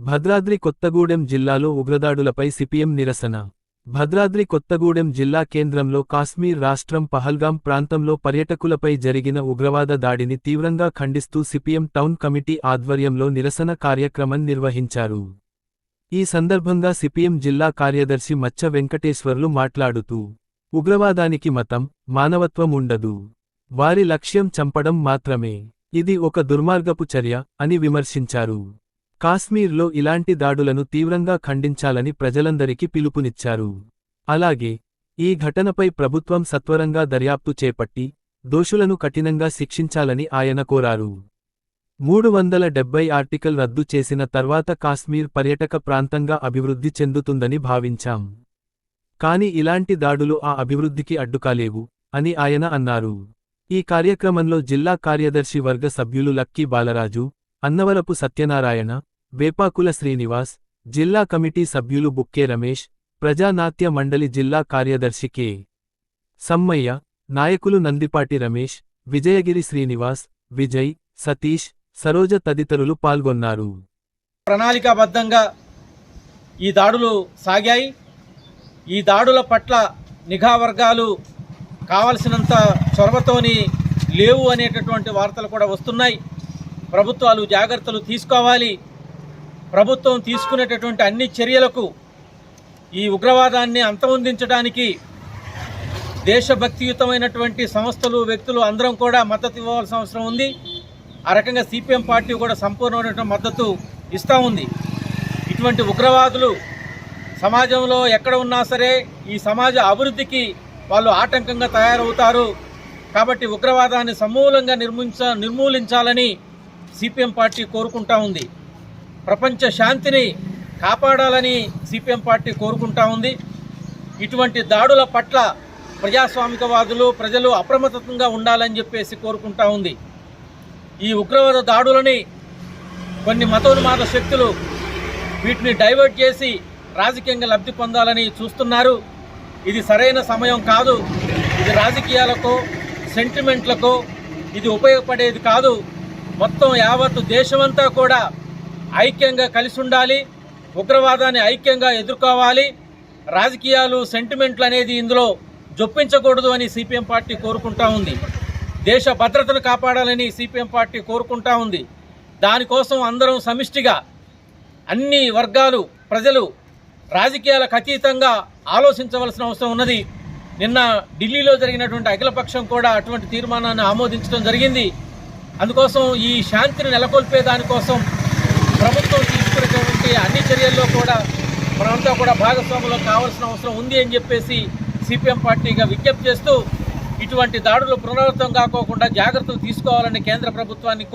భద్రాద్రి కొత్తగూడెం జిల్లాలో ఉగ్రదాడులపై సిపిఎం నిరసన. భద్రాద్రి కొత్తగూడెం జిల్లా కేంద్రంలో కాశ్మీర్ రాష్ట్రం పహల్గాం ప్రాంతంలో పర్యటకులపై జరిగిన ఉగ్రవాద దాడిని తీవ్రంగా ఖండిస్తూ సిపిఎం టౌన్ కమిటీ ఆధ్వర్యంలో నిరసన కార్యక్రమం నిర్వహించారు. ఈ సందర్భంగా సిపిఎం జిల్లా కార్యదర్శి మచ్చ వెంకటేశ్వర్లు మాట్లాడుతూ ఉగ్రవాదానికి మతం మానవత్వం ఉండదు. వారి లక్ష్యం చంపడం మాత్రమే. ఇది ఒక దుర్మార్గపు చర్య అని విమర్శించారు. కాశ్మీర్లో ఇలాంటి దాడులను తీవ్రంగా ఖండించాలని ప్రజలందరికీ పిలుపునిచ్చారు. అలాగే ఈ ఘటనపై ప్రభుత్వం సత్వరంగా దర్యాప్తు చేపట్టి దోషులను కఠినంగా శిక్షించాలని ఆయన కోరారు. మూడు వందల డెబ్బై ఆర్టికల్ రద్దు చేసిన తర్వాత కాశ్మీర్ పర్యటక ప్రాంతంగా అభివృద్ధి చెందుతుందని భావించాం. కాని ఇలాంటి దాడులు ఆ అభివృద్ధికి అడ్డుకాలేవు అని ఆయన అన్నారు. ఈ కార్యక్రమంలో జిల్లా కార్యదర్శి వర్గ సభ్యులు లక్కీ బాలరాజు అన్నవరపు సత్యనారాయణ వేపాకుల శ్రీనివాస్ జిల్లా కమిటీ సభ్యులు బుక్కే రమేష్ ప్రజానాట్య మండలి జిల్లా కార్యదర్శి కె. సమ్మయ్య నాయకులు నందిపాటి రమేష్ విజయగిరి శ్రీనివాస్ విజయ్ సతీష్ సరోజ తదితరులు పాల్గొన్నారు. ప్రణాళికాబద్ధంగా ఈ దాడులు సాగాయి. ఈ దాడుల పట్ల నిఘా వర్గాలు కావలసినంత చొరవతోని లేవు అనేటటువంటి వార్తలు కూడా వస్తున్నాయి. ప్రభుత్వాలు జాగ్రత్తలు తీసుకోవాలి. ప్రభుత్వం తీసుకునేటటువంటి అన్ని చర్యలకు ఈ ఉగ్రవాదాన్ని అంతమొందించడానికి దేశభక్తియుతమైనటువంటి సంస్థలు వ్యక్తులు అందరం కూడా మద్దతు ఇవ్వాల్సిన అవసరం ఉంది. ఆ రకంగా సిపిఎం పార్టీ కూడా సంపూర్ణమైనటువంటి మద్దతు ఇస్తూ ఉంది. ఇటువంటి ఉగ్రవాదులు సమాజంలో ఎక్కడ ఉన్నా సరే ఈ సమాజ అభివృద్ధికి వాళ్ళు ఆటంకంగా తయారవుతారు. కాబట్టి ఉగ్రవాదాన్ని సమూలంగా నిర్మించ నిర్మూలించాలని సిపిఎం పార్టీ కోరుకుంటా ఉంది. ప్రపంచ శాంతిని కాపాడాలని సిపిఎం పార్టీ కోరుకుంటా ఉంది. ఇటువంటి దాడుల పట్ల ప్రజాస్వామికవాదులు ప్రజలు అప్రమత్తంగా ఉండాలని చెప్పేసి కోరుకుంటా ఉంది. ఈ ఉగ్రవాద దాడులని కొన్ని మతోన్మాద శక్తులు వీటిని డైవర్ట్ చేసి రాజకీయంగా లబ్ధి పొందాలని చూస్తున్నారు. ఇది సరైన సమయం కాదు. ఇది రాజకీయాలకో సెంటిమెంట్లకో ఇది ఉపయోగపడేది కాదు. మొత్తం యావత్తు దేశమంతా కూడా ఐక్యంగా కలిసి ఉండాలి ఉగ్రవాదాన్ని ఐక్యంగా ఎదుర్కోవాలి. రాజకీయాలు సెంటిమెంట్లు అనేది ఇందులో జొప్పించకూడదు అని సిపిఎం పార్టీ కోరుకుంటా ఉంది. దేశ భద్రతను కాపాడాలని సిపిఎం పార్టీ కోరుకుంటా ఉంది. దానికోసం అందరం సమిష్టిగా అన్ని వర్గాలు ప్రజలు రాజకీయాలకు అతీతంగా ఆలోచించవలసిన అవసరం ఉన్నది. నిన్న ఢిల్లీలో జరిగినటువంటి అఖిలపక్షం కూడా అటువంటి తీర్మానాన్ని ఆమోదించడం జరిగింది. అందుకోసం ఈ శాంతిని నెలకొల్పే దానికోసం చర్యల్లో కూడా మనమంతా కూడా భాగస్వాములు కావాల్సిన అవసరం ఉంది అని చెప్పేసి సిపిఎం పార్టీగా విజ్ఞప్తి చేస్తూ ఇటువంటి దాడులు పునరావృతం కాకోకుండా జాగ్రత్తలు తీసుకోవాలని కేంద్ర ప్రభుత్వాన్ని